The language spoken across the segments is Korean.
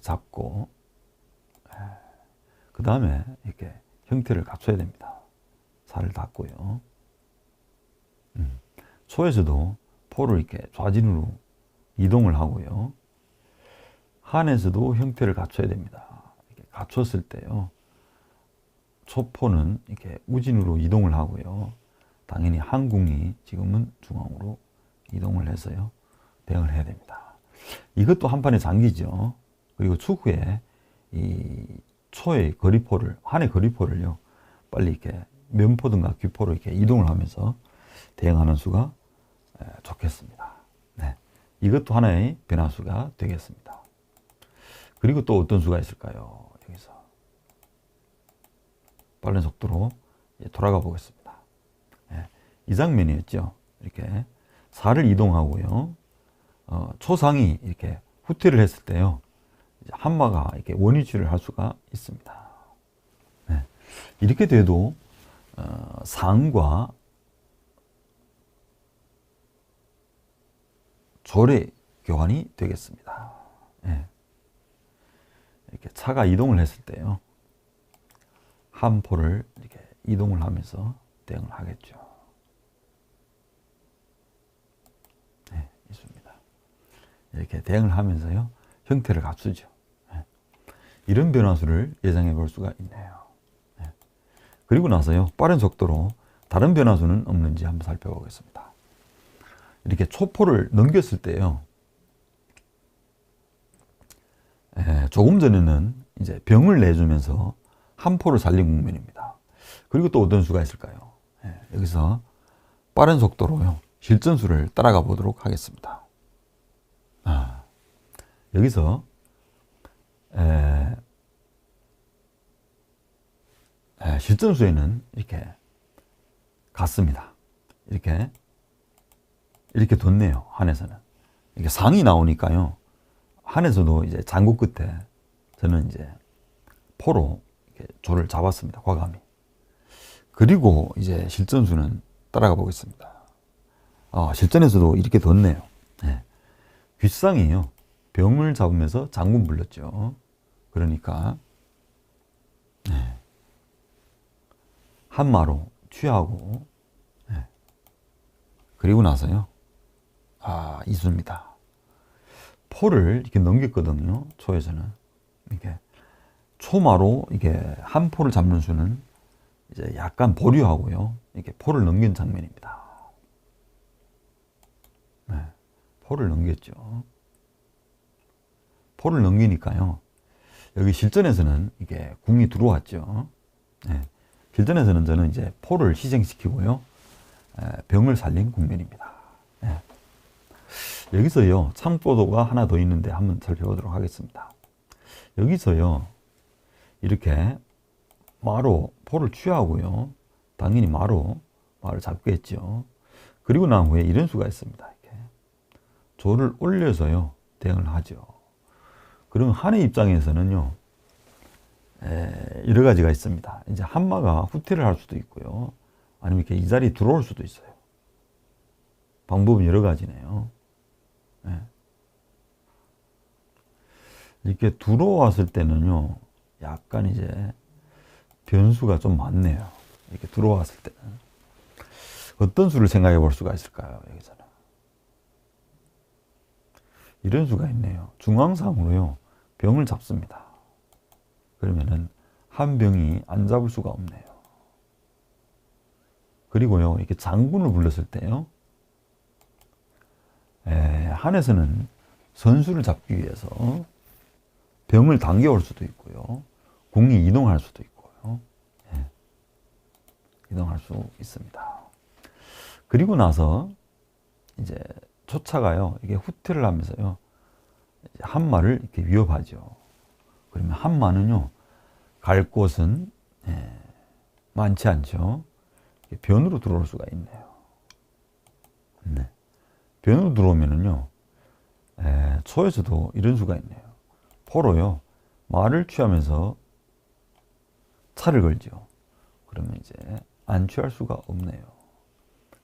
잡고 그 다음에 이렇게 형태를 갖춰야 됩니다. 살을 닫고요. 음. 초에서도 포를 이렇게 좌진으로 이동을 하고요. 한에서도 형태를 갖춰야 됩니다. 갖췄을 때요. 초포는 이렇게 우진으로 이동을 하고요. 당연히 한궁이 지금은 중앙으로 이동을 해서요. 대응을 해야 됩니다. 이것도 한판의 장기죠. 그리고 추후에 이 초의 거리포를, 한의 거리포를요. 빨리 이렇게 면포든가 귀포로 이렇게 이동을 하면서 대응하는 수가 좋겠습니다. 네. 이것도 하나의 변화수가 되겠습니다. 그리고 또 어떤 수가 있을까요? 여기서. 빠른 속도로 돌아가 보겠습니다. 네. 이 장면이었죠. 이렇게 살을 이동하고요. 어, 초상이 이렇게 후퇴를 했을 때요. 한마가 이렇게 원위치를 할 수가 있습니다. 네. 이렇게 돼도 어, 상과 조례 교환이 되겠습니다. 네. 이렇게 차가 이동을 했을 때요. 한 포를 이렇게 이동을 하면서 대응을 하겠죠. 네, 있습니다. 이렇게 대응을 하면서요. 형태를 갖추죠. 네. 이런 변화수를 예상해 볼 수가 있네요. 네. 그리고 나서요. 빠른 속도로 다른 변화수는 없는지 한번 살펴보겠습니다. 이렇게 초포를 넘겼을 때요. 에, 조금 전에는 이제 병을 내주면서 한 포를 살린 국면입니다. 그리고 또 어떤 수가 있을까요? 에, 여기서 빠른 속도로요. 실전수를 따라가 보도록 하겠습니다. 아, 여기서 에, 에, 실전수에는 이렇게 갔습니다. 이렇게 이렇게 뒀네요. 한에서는. 이게 상이 나오니까요. 한에서도 이제 장구 끝에 저는 이제 포로 조를 잡았습니다. 과감히. 그리고 이제 실전수는 따라가 보겠습니다. 아, 실전에서도 이렇게 뒀네요. 네. 귓상이에요. 병을 잡으면서 장군 불렀죠. 그러니까 네. 한마로 취하고 네. 그리고 나서요. 아, 이수입니다. 포를 이렇게 넘겼거든요. 초에서는. 이렇게 초마로 이게 한 포를 잡는 수는 이제 약간 보류하고요. 이렇게 포를 넘긴 장면입니다. 네. 포를 넘겼죠. 포를 넘기니까요. 여기 실전에서는 이게 궁이 들어왔죠. 네. 실전에서는 저는 이제 포를 희생시키고요. 병을 살린 국면입니다. 네. 여기서요, 참고도가 하나 더 있는데 한번 살펴보도록 하겠습니다. 여기서요, 이렇게 마로 포를 취하고요. 당연히 마로 말을 잡겠죠. 그리고 난 후에 이런 수가 있습니다. 이렇게 조를 올려서요, 대응을 하죠. 그럼 한의 입장에서는요, 에, 여러 가지가 있습니다. 이제 한마가 후퇴를 할 수도 있고요. 아니면 이렇게 이 자리에 들어올 수도 있어요. 방법은 여러 가지네요. 네. 이렇게 들어왔을 때는요, 약간 이제 변수가 좀 많네요. 이렇게 들어왔을 때는. 어떤 수를 생각해 볼 수가 있을까요, 여기서는? 이런 수가 있네요. 중앙상으로요, 병을 잡습니다. 그러면은 한 병이 안 잡을 수가 없네요. 그리고요, 이렇게 장군을 불렀을 때요, 에, 한에서는 선수를 잡기 위해서 병을 당겨올 수도 있고요. 공이 이동할 수도 있고요. 예. 이동할 수 있습니다. 그리고 나서 이제 초차가요. 이게 후퇴를 하면서요. 한마를 이렇게 위협하죠. 그러면 한마는요. 갈 곳은 예, 많지 않죠. 변으로 들어올 수가 있네요. 네. 변으로 들어오면은요, 에, 초에서도 이런 수가 있네요. 포로요, 말을 취하면서 차를 걸죠. 그러면 이제 안 취할 수가 없네요.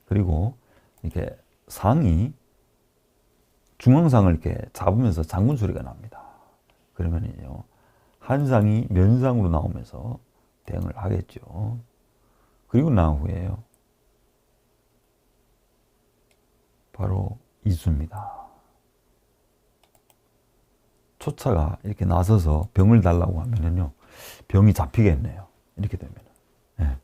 그리고 이렇게 상이 중앙상을 이렇게 잡으면서 장군 소리가 납니다. 그러면요 한상이 면상으로 나오면서 대응을 하겠죠. 그리고 나온 후에요. 바로 이수입니다. 초차가 이렇게 나서서 병을 달라고 하면은요, 병이 잡히겠네요. 이렇게 되면. 네.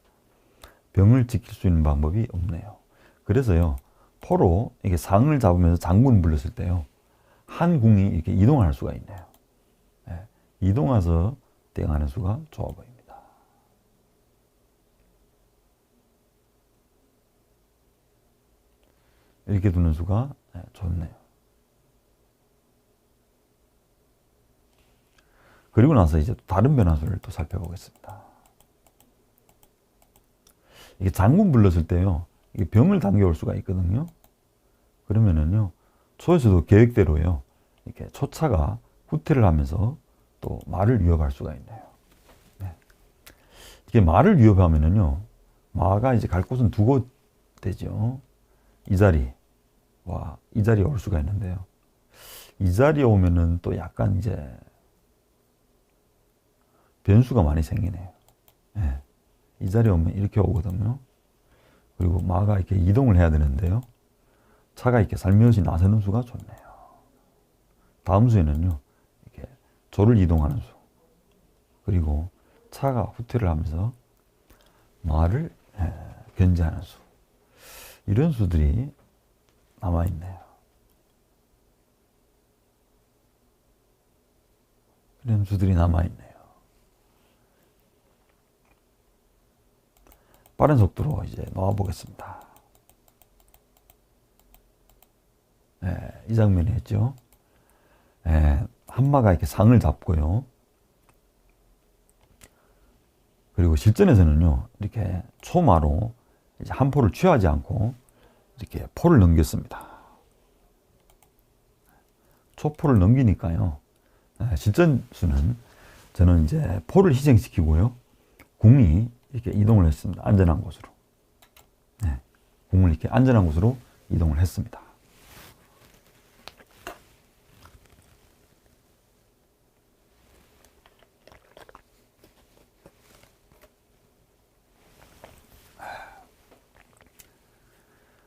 병을 지킬 수 있는 방법이 없네요. 그래서요, 포로 이게 상을 잡으면서 장군 불렀을 때요, 한 궁이 이렇게 이동할 수가 있네요. 네. 이동해서 대응하는 수가 좋아 보입니다. 이렇게 두는 수가 네, 좋네요. 그리고 나서 이제 다른 변화수를 또 살펴보겠습니다. 이게 장군 불렀을 때요, 병을 당겨올 수가 있거든요. 그러면은요, 초에서도 계획대로요, 이렇게 초차가 후퇴를 하면서 또 말을 위협할 수가 있네요. 네. 이게 말을 위협하면은요, 마가 이제 갈 곳은 두곳 되죠. 이 자리, 와, 이 자리에 올 수가 있는데요. 이 자리에 오면은 또 약간 이제 변수가 많이 생기네요. 네. 이 자리에 오면 이렇게 오거든요. 그리고 마가 이렇게 이동을 해야 되는데요. 차가 이렇게 살며시 나서는 수가 좋네요. 다음 수에는요, 이렇게 조를 이동하는 수. 그리고 차가 후퇴를 하면서 말을 예, 견제하는 수. 이런 수들이 남아있네요. 이런 수들이 남아있네요. 빠른 속도로 이제 놓아보겠습니다. 네, 이 장면이었죠. 네, 한마가 이렇게 상을 잡고요. 그리고 실전에서는요, 이렇게 초마로 이제 한 포를 취하지 않고 이렇게 포를 넘겼습니다. 초포를 넘기니까요. 네, 실전수는 저는 이제 포를 희생시키고요. 궁이 이렇게 이동을 했습니다. 안전한 곳으로. 네, 궁을 이렇게 안전한 곳으로 이동을 했습니다.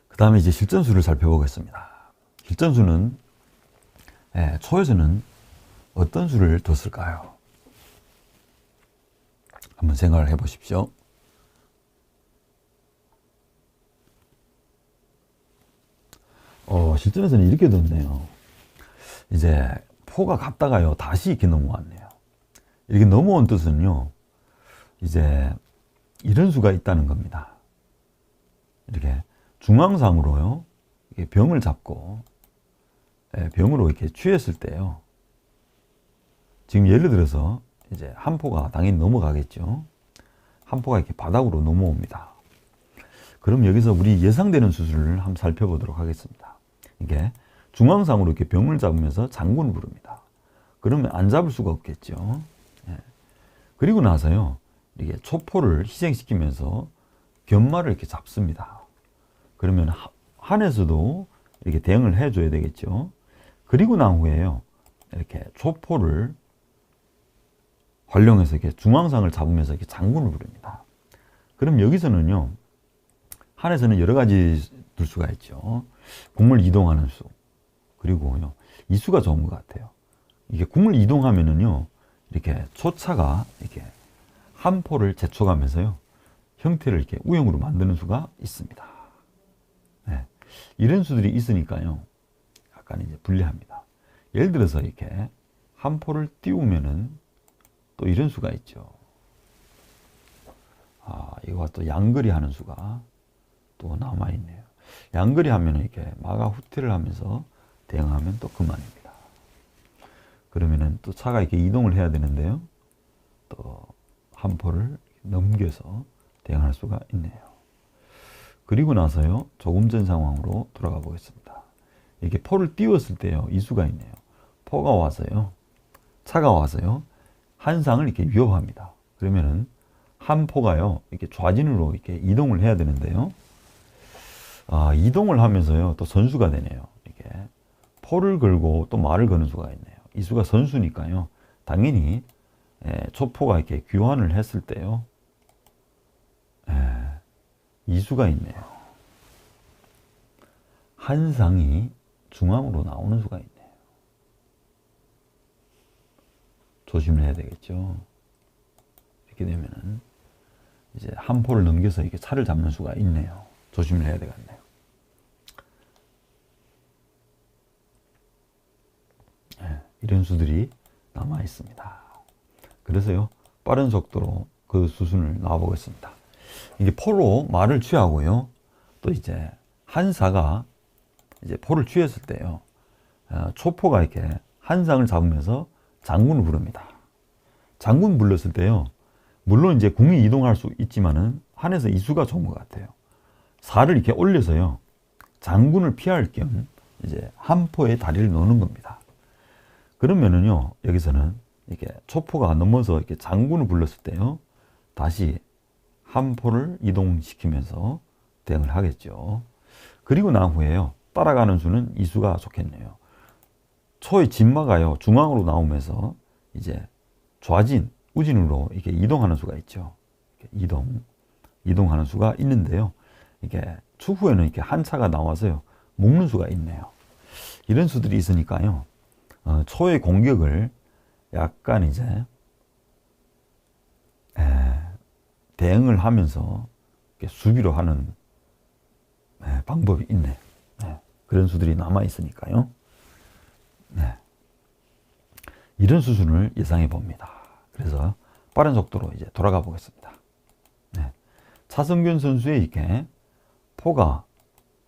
그 다음에 이제 실전수를 살펴보겠습니다. 실전수는 예, 초에서는 어떤 수를 뒀을까요? 한번 생각을 해 보십시오. 어, 실전에서는 이렇게 뒀네요. 이제 포가 갔다가요, 다시 이렇게 넘어왔네요. 이렇게 넘어온 뜻은요, 이제 이런 수가 있다는 겁니다. 이렇게 중앙상으로요, 병을 잡고, 예, 병으로 이렇게 취했을 때요, 지금 예를 들어서 이제 한 포가 당연히 넘어가겠죠. 한 포가 이렇게 바닥으로 넘어옵니다. 그럼 여기서 우리 예상되는 수술을 한번 살펴보도록 하겠습니다. 이게 중앙상으로 이렇게 병을 잡으면서 장군을 부릅니다. 그러면 안 잡을 수가 없겠죠. 예. 그리고 나서요, 이게 초포를 희생시키면서 견마를 이렇게 잡습니다. 그러면 한에서도 이렇게 대응을 해줘야 되겠죠. 그리고 난 후에요. 이렇게 초포를 활용해서 이렇게 중앙상을 잡으면서 이렇게 장군을 부릅니다. 그럼 여기서는요, 한에서는 여러 가지 둘 수가 있죠. 국물 이동하는 수. 그리고요, 이 수가 좋은 것 같아요. 이게 국물 이동하면은요, 이렇게 초차가 이렇게 한 포를 제쳐가면서요, 형태를 이렇게 우형으로 만드는 수가 있습니다. 네. 이런 수들이 있으니까요. 약간 이제 불리합니다. 예를 들어서 이렇게 한 포를 띄우면은 또 이런 수가 있죠. 아, 이거와 또 양거리 하는 수가 또 남아있네요. 양거리 하면 이렇게 마가 후퇴를 하면서 대응하면 또 그만입니다. 그러면은 또 차가 이렇게 이동을 해야 되는데요. 또 한 포를 넘겨서 대응할 수가 있네요. 그리고 나서요, 조금 전 상황으로 돌아가 보겠습니다. 이렇게 포를 띄웠을 때요, 이 수가 있네요. 포가 와서요, 차가 와서요, 한 상을 이렇게 위협합니다. 그러면은 한 포가요, 이렇게 좌진으로 이렇게 이동을 해야 되는데요. 아, 이동을 하면서요, 또 선수가 되네요. 이게 포를 걸고 또 말을 거는 수가 있네요. 이 수가 선수니까요, 당연히 에, 초포가 이렇게 귀환을 했을 때요. 에, 이수가 있네요. 한 상이 중앙으로 나오는 수가 있네요. 조심을 해야 되겠죠. 이렇게 되면은 이제 한 포를 넘겨서 이렇게 차를 잡는 수가 있네요. 조심을 해야 되겠네요. 예, 이런 수들이 남아 있습니다. 그래서요, 빠른 속도로 그 수순을 나와보겠습니다. 이게 포로 말을 취하고요, 또 이제 한사가 이제 포를 취했을 때요, 어, 초포가 이렇게 한 상을 잡으면서 장군을 부릅니다. 장군 불렀을 때요, 물론 이제 궁이 이동할 수 있지만은 한에서 이수가 좋은 것 같아요. 살을 이렇게 올려서요, 장군을 피할 겸 이제 한 포에 다리를 놓는 겁니다. 그러면은요, 여기서는 이렇게 초포가 넘어서 이렇게 장군을 불렀을 때요, 다시 한 포를 이동시키면서 대응을 하겠죠. 그리고 난 후에요, 따라가는 수는 이수가 좋겠네요. 초의 진마가요, 중앙으로 나오면서 이제 좌진, 우진으로 이렇게 이동하는 수가 있죠. 이동, 이동하는 수가 있는데요. 이게 추후에는 이렇게 한 차가 나와서요, 묶는 수가 있네요. 이런 수들이 있으니까요, 어, 초의 공격을 약간 이제 에, 대응을 하면서 수비로 하는 에, 방법이 있네. 네, 그런 수들이 남아 있으니까요. 네. 이런 수순을 예상해 봅니다. 그래서 빠른 속도로 이제 돌아가 보겠습니다. 네. 차성균 선수의 이렇게 포가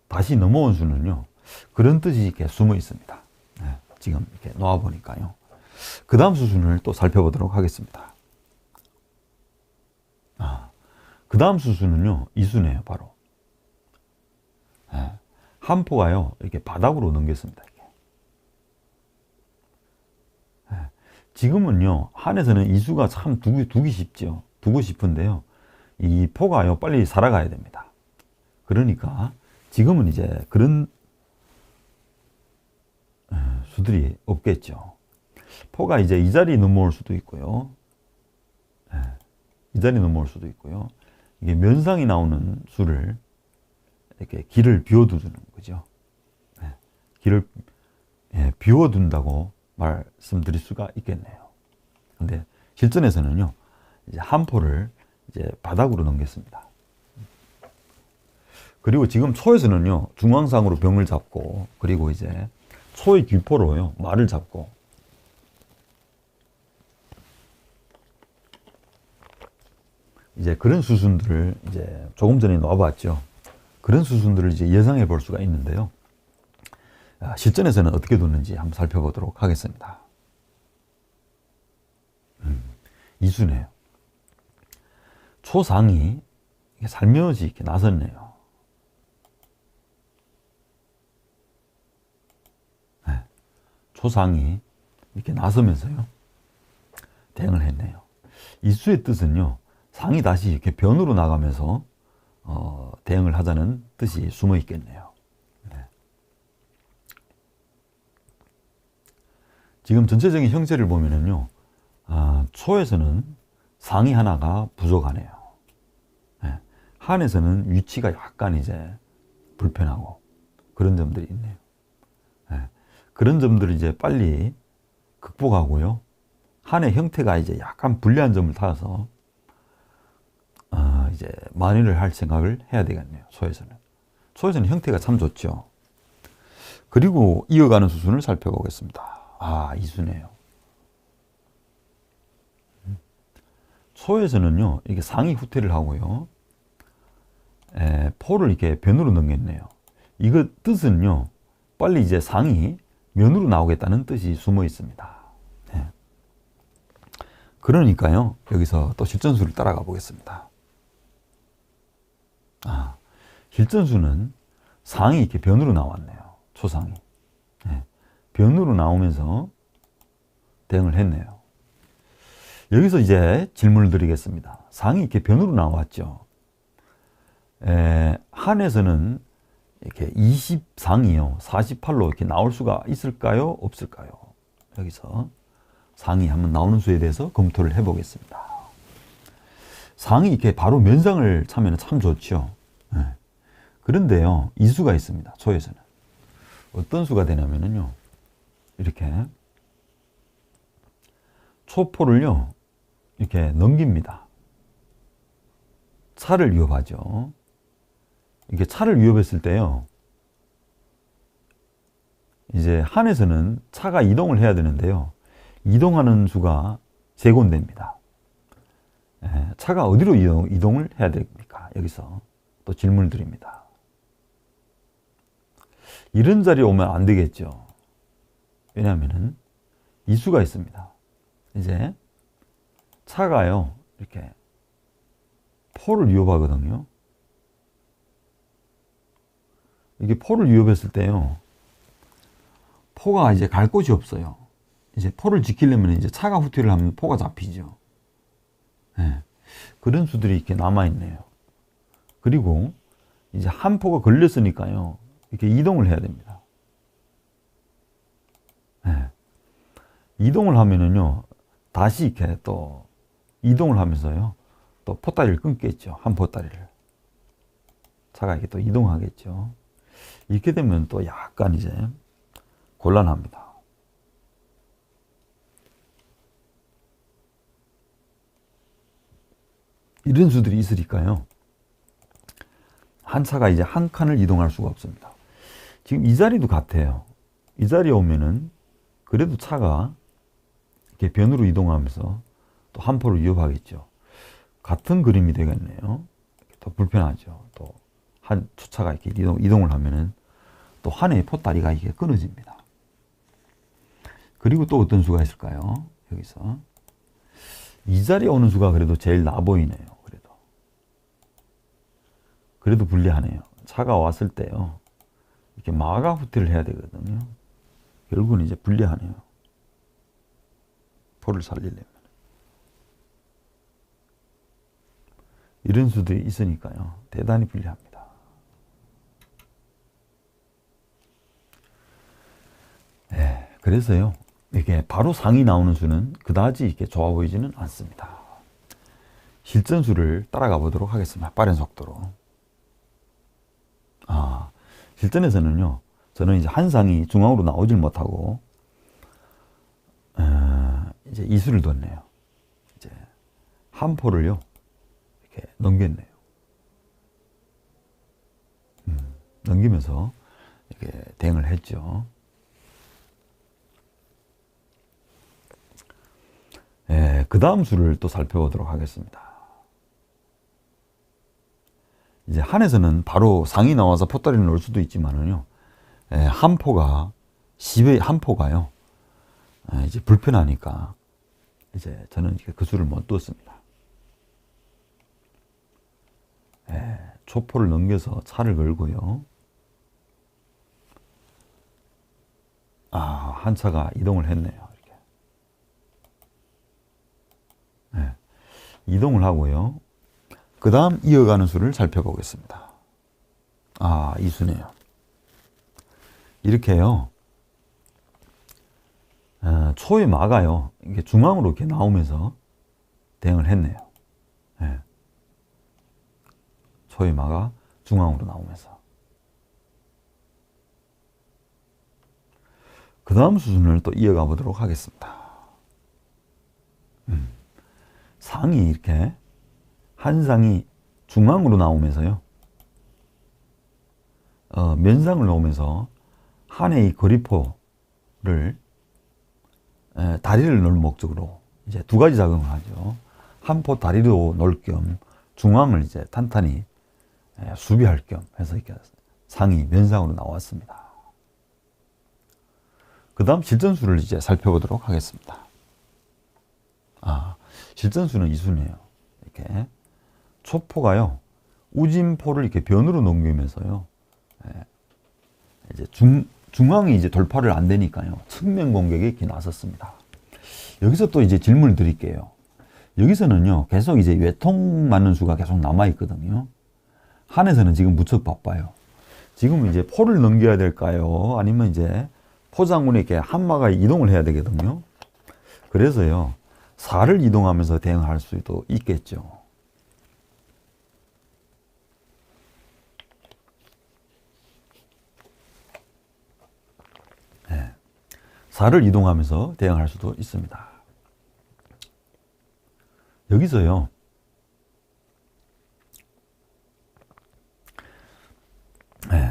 다시 넘어온 수는요, 그런 뜻이 이렇게 숨어 있습니다. 네. 지금 이렇게 놓아 보니까요. 그 다음 수순을 또 살펴보도록 하겠습니다. 아, 그 다음 수순은요, 이수네요, 바로. 네. 한 포가요, 이렇게 바닥으로 넘겼습니다. 이렇게. 네. 지금은요, 한에서는 이수가 참 두기, 두기 쉽죠. 두고 싶은데요. 이 포가요, 빨리 살아가야 됩니다. 그러니까 지금은 이제 그런 어, 수들이 없겠죠. 포가 이제 이 자리 넘어올 수도 있고요. 예, 이 자리 넘어올 수도 있고요. 이게 면상이 나오는 수를 이렇게 길을 비워두는 거죠. 예, 길을 예, 비워둔다고 말씀드릴 수가 있겠네요. 근데 실전에서는요, 이제 한 포를 이제 바닥으로 넘겼습니다. 그리고 지금 초에서는요, 중앙상으로 병을 잡고, 그리고 이제 초의 귀포로요, 말을 잡고, 이제 그런 수순들을 이제 조금 전에 놔봤죠. 그런 수순들을 이제 예상해 볼 수가 있는데요. 아, 실전에서는 어떻게 뒀는지 한번 살펴보도록 하겠습니다. 음, 이수네요. 초상이 살며시 이렇게 나섰네요. 네. 초상이 이렇게 나서면서요. 대응을 했네요. 이수의 뜻은요. 상이 다시 이렇게 변으로 나가면서 어, 대응을 하자는 뜻이 숨어 있겠네요. 네. 지금 전체적인 형태를 보면은요, 아, 초에서는 상이 하나가 부족하네요. 네. 한에서는 위치가 약간 이제 불편하고 그런 점들이 있네요. 네. 그런 점들을 이제 빨리 극복하고요. 한의 형태가 이제 약간 불리한 점을 타서 아, 이제 만회를 할 생각을 해야 되겠네요. 소에서는. 소에서는 형태가 참 좋죠. 그리고 이어가는 수순을 살펴보겠습니다. 아, 이수네요. 소에서는요, 이게 상이 후퇴를 하고요, 에, 포를 이렇게 변으로 넘겼네요. 이거 뜻은요, 빨리 이제 상이 면으로 나오겠다는 뜻이 숨어 있습니다. 네. 그러니까요, 여기서 또 실전수를 따라가 보겠습니다. 아, 실전수는 상이 이렇게 변으로 나왔네요. 초상이. 네. 변으로 나오면서 대응을 했네요. 여기서 이제 질문을 드리겠습니다. 상이 이렇게 변으로 나왔죠. 에, 한에서는 이렇게 20상이요. 48로 이렇게 나올 수가 있을까요? 없을까요? 여기서 상이 한번 나오는 수에 대해서 검토를 해보겠습니다. 상이 이렇게 바로 면상을 차면 참 좋죠. 예. 그런데요, 이수가 있습니다. 초에서는. 어떤 수가 되냐면요, 이렇게 초포를요, 이렇게 넘깁니다. 차를 위협하죠. 이게 차를 위협했을 때요, 이제 한에서는 차가 이동을 해야 되는데요. 이동하는 수가 세곤됩니다. 예, 차가 어디로 이동, 이동을 해야 됩니까? 여기서 또 질문을 드립니다. 이런 자리에 오면 안 되겠죠. 왜냐하면은 이수가 있습니다. 이제 차가요 이렇게 포를 위협하거든요. 이게 포를 위협했을 때요. 포가 이제 갈 곳이 없어요. 이제 포를 지키려면 이제 차가 후퇴를 하면 포가 잡히죠. 네. 그런 수들이 이렇게 남아있네요. 그리고 이제 한 포가 걸렸으니까요. 이렇게 이동을 해야 됩니다. 네. 이동을 하면은요, 다시 이렇게 또 이동을 하면서요, 또 포다리를 끊겠죠. 한 포다리를. 차가 이렇게 또 이동하겠죠. 이렇게 되면 또 약간 이제 곤란합니다. 이런 수들이 있으니까요. 한 차가 이제 한 칸을 이동할 수가 없습니다. 지금 이 자리도 같아요. 이 자리에 오면은 그래도 차가 이렇게 변으로 이동하면서 또 한 포를 위협하겠죠. 같은 그림이 되겠네요. 더 불편하죠. 또한 투차가 이렇게 이동, 이동 을 하면은 또 한의 포다리가 이게 끊어집니다. 그리고 또 어떤 수가 있을까요? 여기서 이 자리에 오는 수가 그래도 제일 나 보이네요. 그래도 그래도 불리하네요. 차가 왔을 때요. 이렇게 마가 후퇴를 해야 되거든요. 결국은 이제 불리하네요. 포를 살리려면. 이런 수도 있으니까요. 대단히 불리합니다. 예, 그래서요. 이게 바로 상이 나오는 수는 그다지 이렇게 좋아 보이지는 않습니다. 실전수를 따라가 보도록 하겠습니다. 빠른 속도로. 아, 실전에서는요, 저는 이제 한 상이 중앙으로 나오질 못하고, 어, 이제 이수를 뒀네요. 이제 한 포를요, 이렇게 넘겼네요. 음, 넘기면서 이렇게 대응을 했죠. 예, 그 다음 수를 또 살펴보도록 하겠습니다. 이제 한에서는 바로 상이 나와서 포다리를 넣을 수도 있지만은요, 예, 한 포가, 10의 한 포가요, 예, 이제 불편하니까, 이제 저는 그 수를 못 뒀습니다. 예, 초포를 넘겨서 차를 걸고요. 아, 한 차가 이동을 했네요. 이동을 하고요. 그 다음 이어가는 수를 살펴보겠습니다. 아, 이 수네요. 이렇게요. 어, 초의 마가요. 이게 중앙으로 이렇게 나오면서 대응을 했네요. 네. 초의 마가 중앙으로 나오면서. 그 다음 수순을 또 이어가 보도록 하겠습니다. 음. 상이 이렇게 한 상이 중앙으로 나오면서요. 어, 면상을 놓으면서 한의 거리포를 에, 다리를 넣을 목적으로 이제 두 가지 작용을 하죠. 한 포 다리도 넣을 겸 중앙을 이제 탄탄히 에, 수비할 겸 해서 이렇게 상이 면상으로 나왔습니다. 그 다음 실전수를 이제 살펴보도록 하겠습니다. 아, 실전수는 이수네요. 이렇게 초포가요 우진포를 이렇게 변으로 넘기면서요 예, 이제 중 중앙이 이제 돌파를 안 되니까요 측면 공격에 이렇게 나섰습니다. 여기서 또 이제 질문을 드릴게요. 여기서는요 계속 이제 외통 맞는 수가 계속 남아 있거든요. 한에서는 지금 무척 바빠요. 지금 이제 포를 넘겨야 될까요? 아니면 이제 포장군에 이렇게 한마가 이동을 해야 되거든요. 그래서요, 사를 이동하면서 대응할 수도 있겠죠. 네. 사를 이동하면서 대응할 수도 있습니다. 여기서요, 네.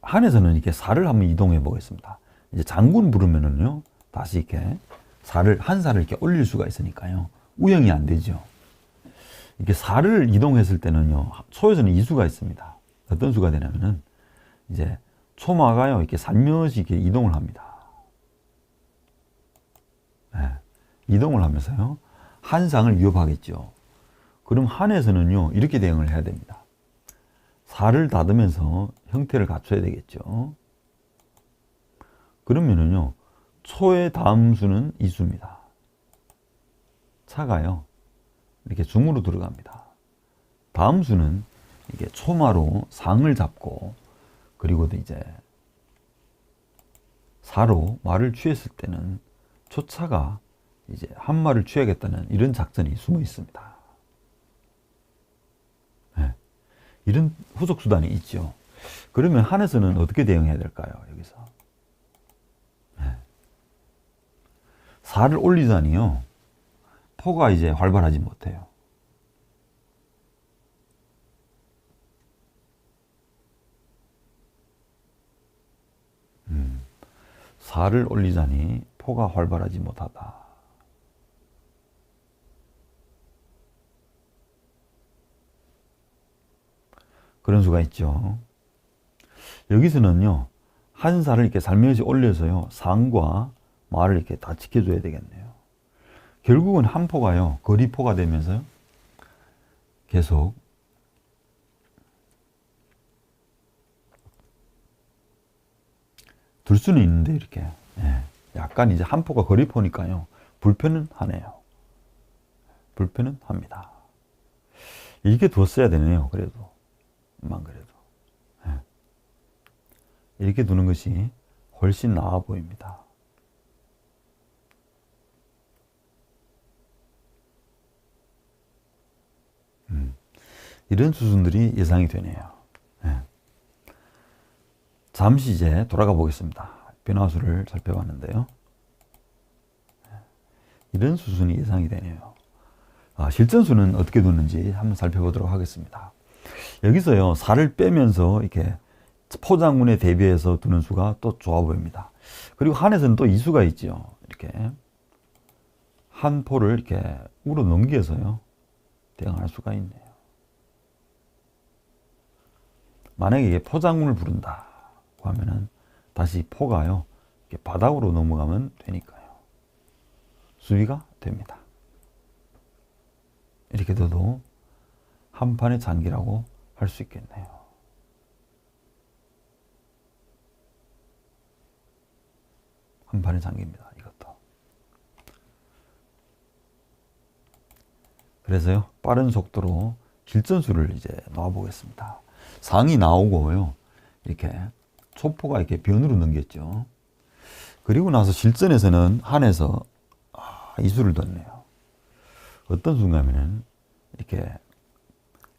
한에서는 이렇게 살을 한번 이동해 보겠습니다. 이제 장군 부르면은요, 다시 이렇게 살을, 한 살을 이렇게 올릴 수가 있으니까요. 우영이 안 되죠. 이렇게 살을 이동했을 때는요, 초에서는 이수가 있습니다. 어떤 수가 되냐면은, 이제 초마가요, 이렇게 살며시 이렇게 이동을 합니다. 네. 이동을 하면서요, 한상을 위협하겠죠. 그럼 한에서는요, 이렇게 대응을 해야 됩니다. 살을 닫으면서 형태를 갖춰야 되겠죠. 그러면은요, 초의 다음 수는 이수입니다. 차가요, 이렇게 중으로 들어갑니다. 다음 수는 이게 초마로 상을 잡고, 그리고 이제 사로 말을 취했을 때는 초차가 이제 한 말을 취하겠다는 이런 작전이 숨어 있습니다. 네. 이런 후속 수단이 있죠. 그러면 한에서는 어떻게 대응해야 될까요? 여기서 네. 살을 올리자니요. 포가 이제 활발하지 못해요. 음, 살을 올리자니 포가 활발하지 못하다. 그런 수가 있죠. 여기서는요, 한 살을 이렇게 살며시 올려서요, 상과 말을 이렇게 다 지켜줘야 되겠네요. 결국은 한 포가요, 거리포가 되면서요, 계속 둘 수는 있는데, 이렇게. 예, 약간 이제 한 포가 거리포니까요, 불편은 하네요. 불편은 합니다. 이게 뒀어야 되네요, 그래도. 만 그래도. 예. 이렇게 두는 것이 훨씬 나아 보입니다. 음, 이런 수순들이 예상이 되네요. 예. 잠시 이제 돌아가 보겠습니다. 변화수를 살펴봤는데요. 예. 이런 수순이 예상이 되네요. 아, 실전수는 어떻게 두는지 한번 살펴보도록 하겠습니다. 여기서요, 살을 빼면서 이렇게 포장군에 대비해서 두는 수가 또 좋아 보입니다. 그리고 한에서는 또 이수가 있죠. 이렇게. 한 포를 이렇게 우러 넘겨서요, 대응할 수가 있네요. 만약에 이게 포장군을 부른다고 하면은 다시 포가요, 이렇게 바닥으로 넘어가면 되니까요. 수비가 됩니다. 이렇게 둬도 한 판의 장기라고 할 수 있겠네요. 한 판의 장기입니다. 이것도. 그래서요, 빠른 속도로 길전수를 이제 놓아 보겠습니다. 상이 나오고요, 이렇게 초포가 이렇게 변으로 넘겼죠. 그리고 나서 실전에서는 한에서 아, 이수를 뒀네요. 어떤 순간에는 이렇게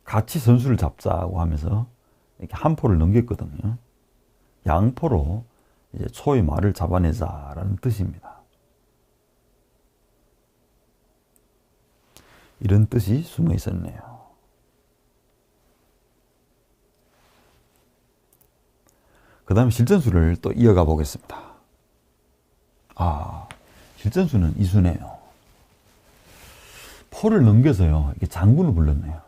같이 선수를 잡자고 하면서 이렇게 한 포를 넘겼거든요. 양포로 이제 초의 말을 잡아내자라는 뜻입니다. 이런 뜻이 숨어 있었네요. 그 다음에 실전수를 또 이어가 보겠습니다. 아, 실전수는 이수네요. 포를 넘겨서요, 이게 장군을 불렀네요.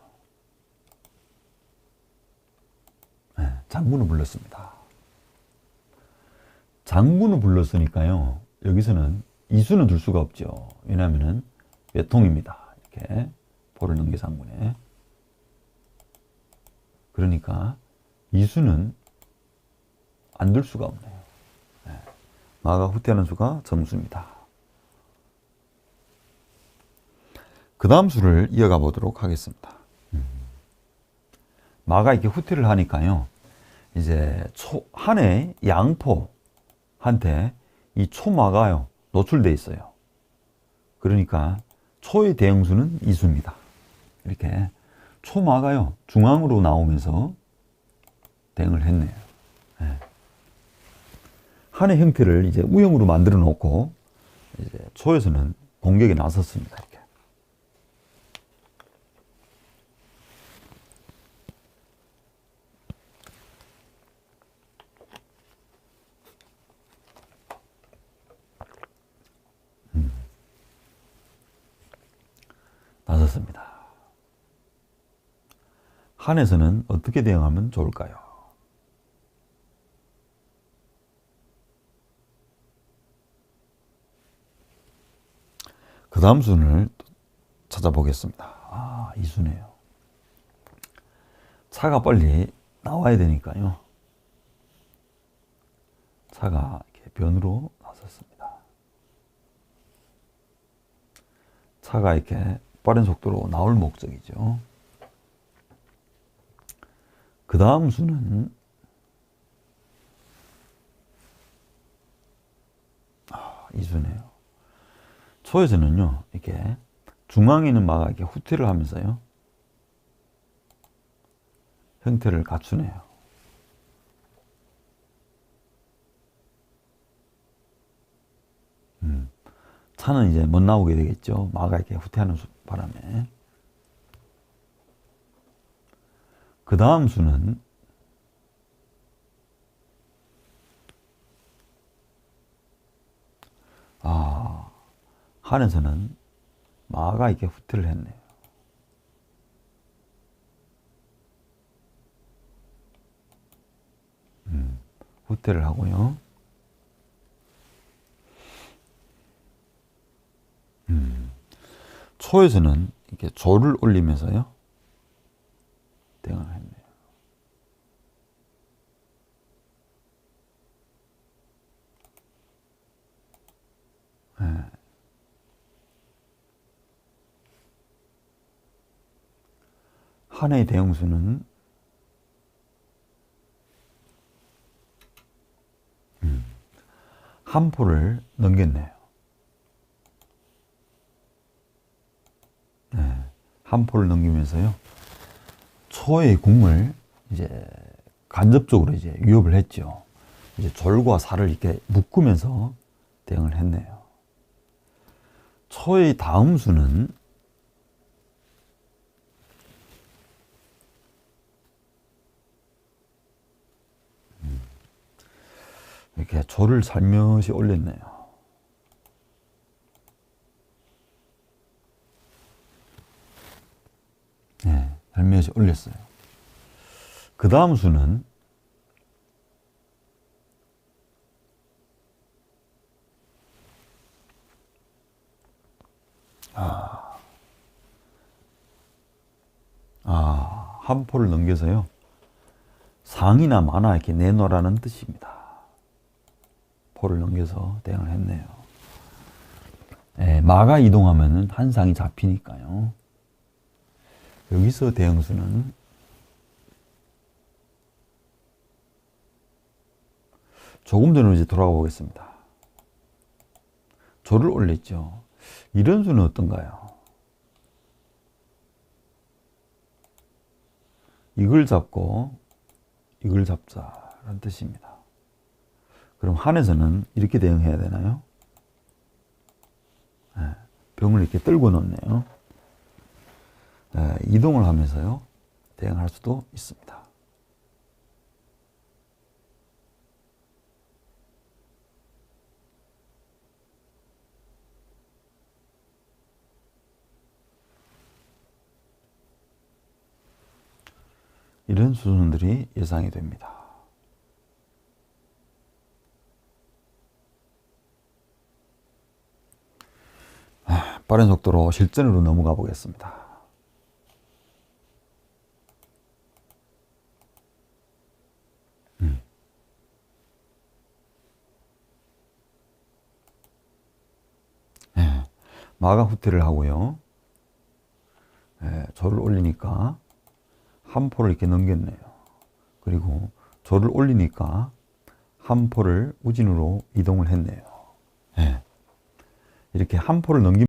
네, 장군을 불렀습니다. 장군을 불렀으니까요, 여기서는 이수는 둘 수가 없죠. 왜냐하면 외통입니다. 이렇게 포를 넘겨 장군에. 그러니까 이수는 안둘 수가 없네요. 네. 마가 후퇴하는 수가 점수입니다. 그 다음 수를 이어가 보도록 하겠습니다. 마가 이렇게 후퇴를 하니까요. 이제 초, 한 해 양포한테 이 초마가요. 노출돼 있어요. 그러니까 초의 대형수는 이수입니다. 이렇게 초마가요 중앙으로 나오면서 대응을 했네요. 예. 한의 형태를 이제 우형으로 만들어 놓고 이제 초에서는 공격에 나섰습니다. 이렇게. 음. 나섰습니다. 한에서는 어떻게 대응하면 좋을까요? 그 다음 순을 찾아보겠습니다. 아, 이 수네요. 차가 빨리 나와야 되니까요. 차가 이렇게 변으로 나섰습니다. 차가 이렇게 빠른 속도로 나올 목적이죠. 그 다음 수는 아, 이 수네요. 초에서는요, 이렇게 중앙에 있는 마가 이렇게 후퇴를 하면서요, 형태를 갖추네요. 음, 차는 이제 못 나오게 되겠죠. 마가 이렇게 후퇴하는 수- 바람에. 그 다음 수는 아, 한에서는 마가 이렇게 후퇴를 했네요. 음, 후퇴를 하고요. 음, 초에서는 이렇게 조를 올리면서요. 대응을 했네요. 예. 한의 대형수는 음, 한 포를 넘겼네요. 네, 한 포를 넘기면서요. 초의 궁을 이제 간접적으로 이제 위협을 했죠. 이제 절과 살을 이렇게 묶으면서 대응을 했네요. 초의 다음 수는 이렇게 조를 살며시 올렸네요. 네, 살며시 올렸어요. 그 다음 수는 아, 한 포를 넘겨서요. 상이나 마나 이렇게 내놓으라는 뜻입니다. 포를 넘겨서 대응을 했네요. 예, 마가 이동하면 한 상이 잡히니까요. 여기서 대응수는 조금 전으로 이제 돌아가 보겠습니다. 조를 올렸죠. 이런 수는 어떤가요? 이걸 잡고 이걸 잡자라는 뜻입니다. 그럼 한에서는 이렇게 대응해야 되나요? 네, 병을 이렇게 떨고 놓네요. 네, 이동을 하면서요 대응할 수도 있습니다. 이런 수순들이 예상이 됩니다. 아, 빠른 속도로 실전으로 넘어가 보겠습니다. 음. 예, 마가 후퇴를 하고요. 예, 조를 올리니까 한 포를 이렇게 넘겼네요. 그리고 조를 올리니까 한 포를 우진으로 이동을 했네요. 예. 이렇게 한 포를 넘기